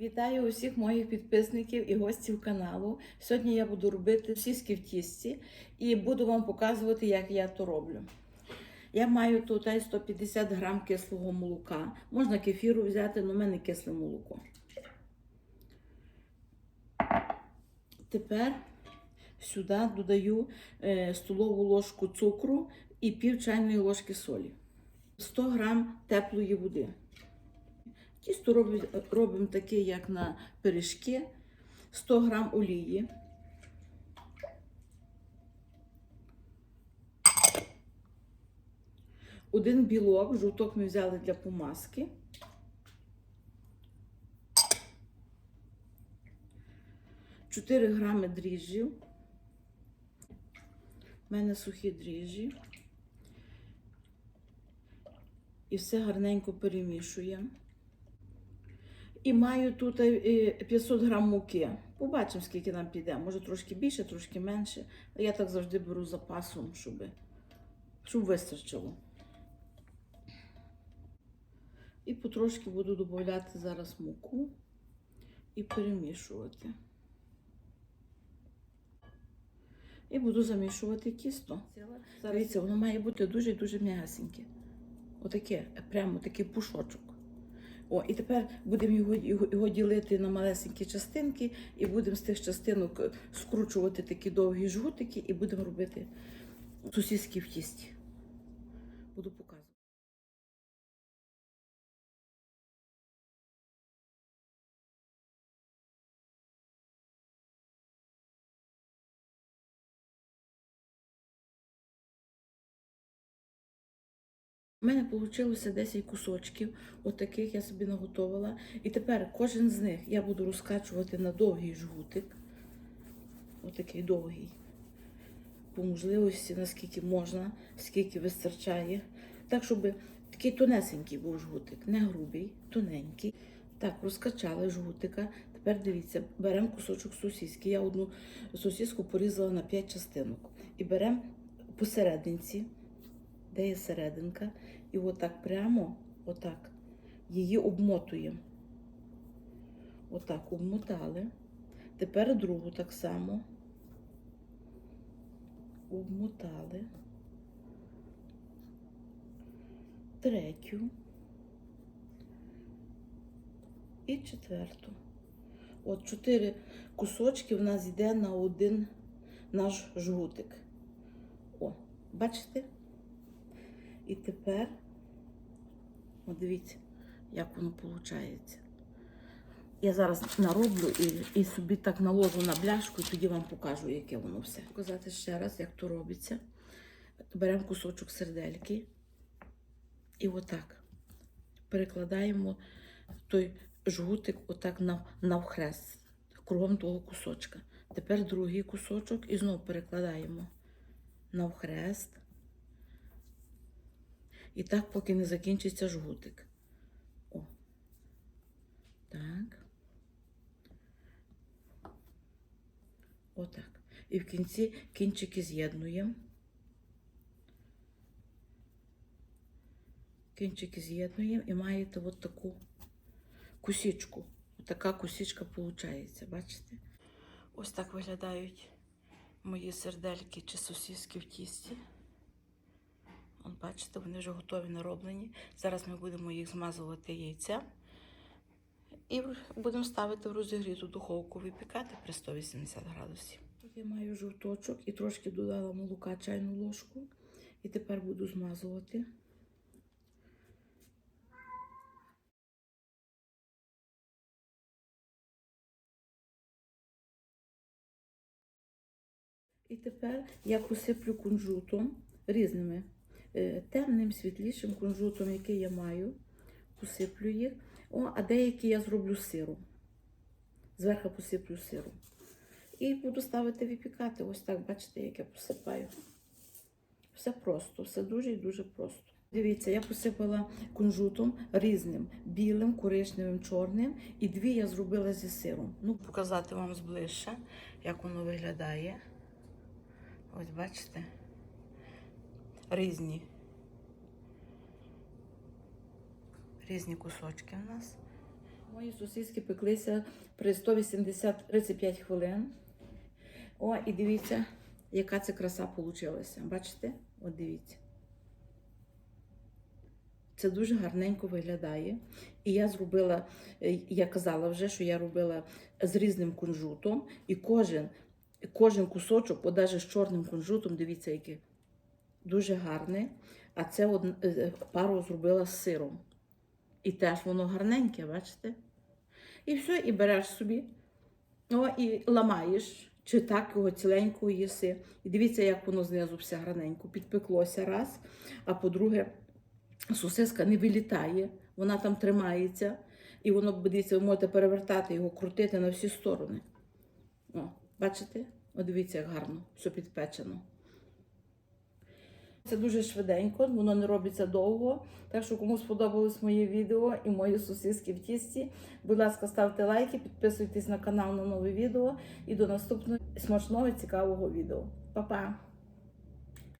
Вітаю усіх моїх підписників і гостів каналу. Сьогодні я буду робити сіски в тісті і буду вам показувати, як я то роблю. Я маю тут 150 грам кислого молока. Можна кефіру взяти, але в мене кисле молоко. Тепер сюди додаю е, столову ложку цукру і пів чайної ложки солі. 100 грам теплої води. Тісто робимо, таке, як на пиріжки, 100 грам олії. Один білок, жовток ми взяли для помазки. Чотири грами дріжджів. У мене сухі дріжджі. І все гарненько перемішуємо. І маю тут е, 500 грам муки. Побачимо, скільки нам піде. Може трошки більше, трошки менше. Я так завжди беру запасом, щоб, щоб вистачило. І потрошки буду додати зараз муку і перемішувати. І буду замішувати тісто. Дивіться, воно має бути дуже-дуже м'ясеньке. Отаке, прямо такий пушочок. О, і тепер будемо його, його, його ділити на малесенькі частинки, і будемо з тих частинок е, скручувати такі довгі жгутики, і будемо робити сусідські в тісті. Буду показувати. У мене вийшло 10 кусочків, отаких я собі наготовила. І тепер кожен з них я буду розкачувати на довгий жгутик. Отакий довгий. По можливості, наскільки можна, скільки вистачає. Так, щоб такий тонесенький був жгутик, не грубий, тоненький. Так, розкачали жгутика. Тепер дивіться, беремо кусочок сосиски. Я одну сосиску порізала на 5 частинок. І беремо посерединці де є серединка, і отак прямо, отак, її обмотуємо. Отак обмотали. Тепер другу так само. Обмотали. Третю. І четверту. От чотири кусочки в нас йде на один наш жгутик. О, бачите? І тепер, от дивіться, як воно виходить. Я зараз нароблю і, і собі так наложу на бляшку, і тоді вам покажу, яке воно все. Показати ще раз, як то робиться. Беремо кусочок сердельки і отак перекладаємо той жгутик отак нав, навхрест, кругом того кусочка. Тепер другий кусочок і знову перекладаємо навхрест. І так, поки не закінчиться жгутик. О. Так. Отак. І в кінці кінчики з'єднуємо. Кінчики з'єднуємо і маєте от таку кусічку. Така кусічка виходить, бачите? Ось так виглядають мої сердельки чи сосиски в тісті. От бачите, вони вже готові нароблені. Зараз ми будемо їх змазувати яйцем і будемо ставити в розігріту духовку випікати при 180 градусів. Тут я маю жовточок і трошки додала молока чайну ложку. І тепер буду змазувати. І тепер я посиплю кунжутом різними темним, світлішим кунжутом, який я маю. Посиплю їх. О, а деякі я зроблю з сиром. Зверху посиплю сиром. І буду ставити випікати. Ось так, бачите, як я посипаю. Все просто, все дуже і дуже просто. Дивіться, я посипала кунжутом різним, білим, коричневим, чорним. І дві я зробила зі сиром. Ну, показати вам зближче, як воно виглядає. Ось бачите, різні. Різні кусочки у нас. Мої сосиски пеклися при 180-35 хвилин. О, і дивіться, яка це краса вийшла. Бачите? От дивіться. Це дуже гарненько виглядає. І я зробила, е, я казала вже, що я робила з різним кунжутом, і кожен, кожен кусочок, навіть з чорним кунжутом, дивіться, яке дуже гарне. А це од... е, пару зробила з сиром. І теж воно гарненьке, бачите? І все, і береш собі. О, і ламаєш, чи так його ціленького їси. І дивіться, як воно знизу все гарненько. Підпеклося раз. А по-друге, сосиска не вилітає, вона там тримається. І воно, дивіться, ви можете перевертати його, крутити на всі сторони. О, бачите? О, дивіться, як гарно, все підпечено. Це дуже швиденько, воно не робиться довго. Так що, кому сподобалось моє відео і мої сусідки в тісті, будь ласка, ставте лайки, підписуйтесь на канал на нове відео і до наступного смачного і цікавого відео. Па-па!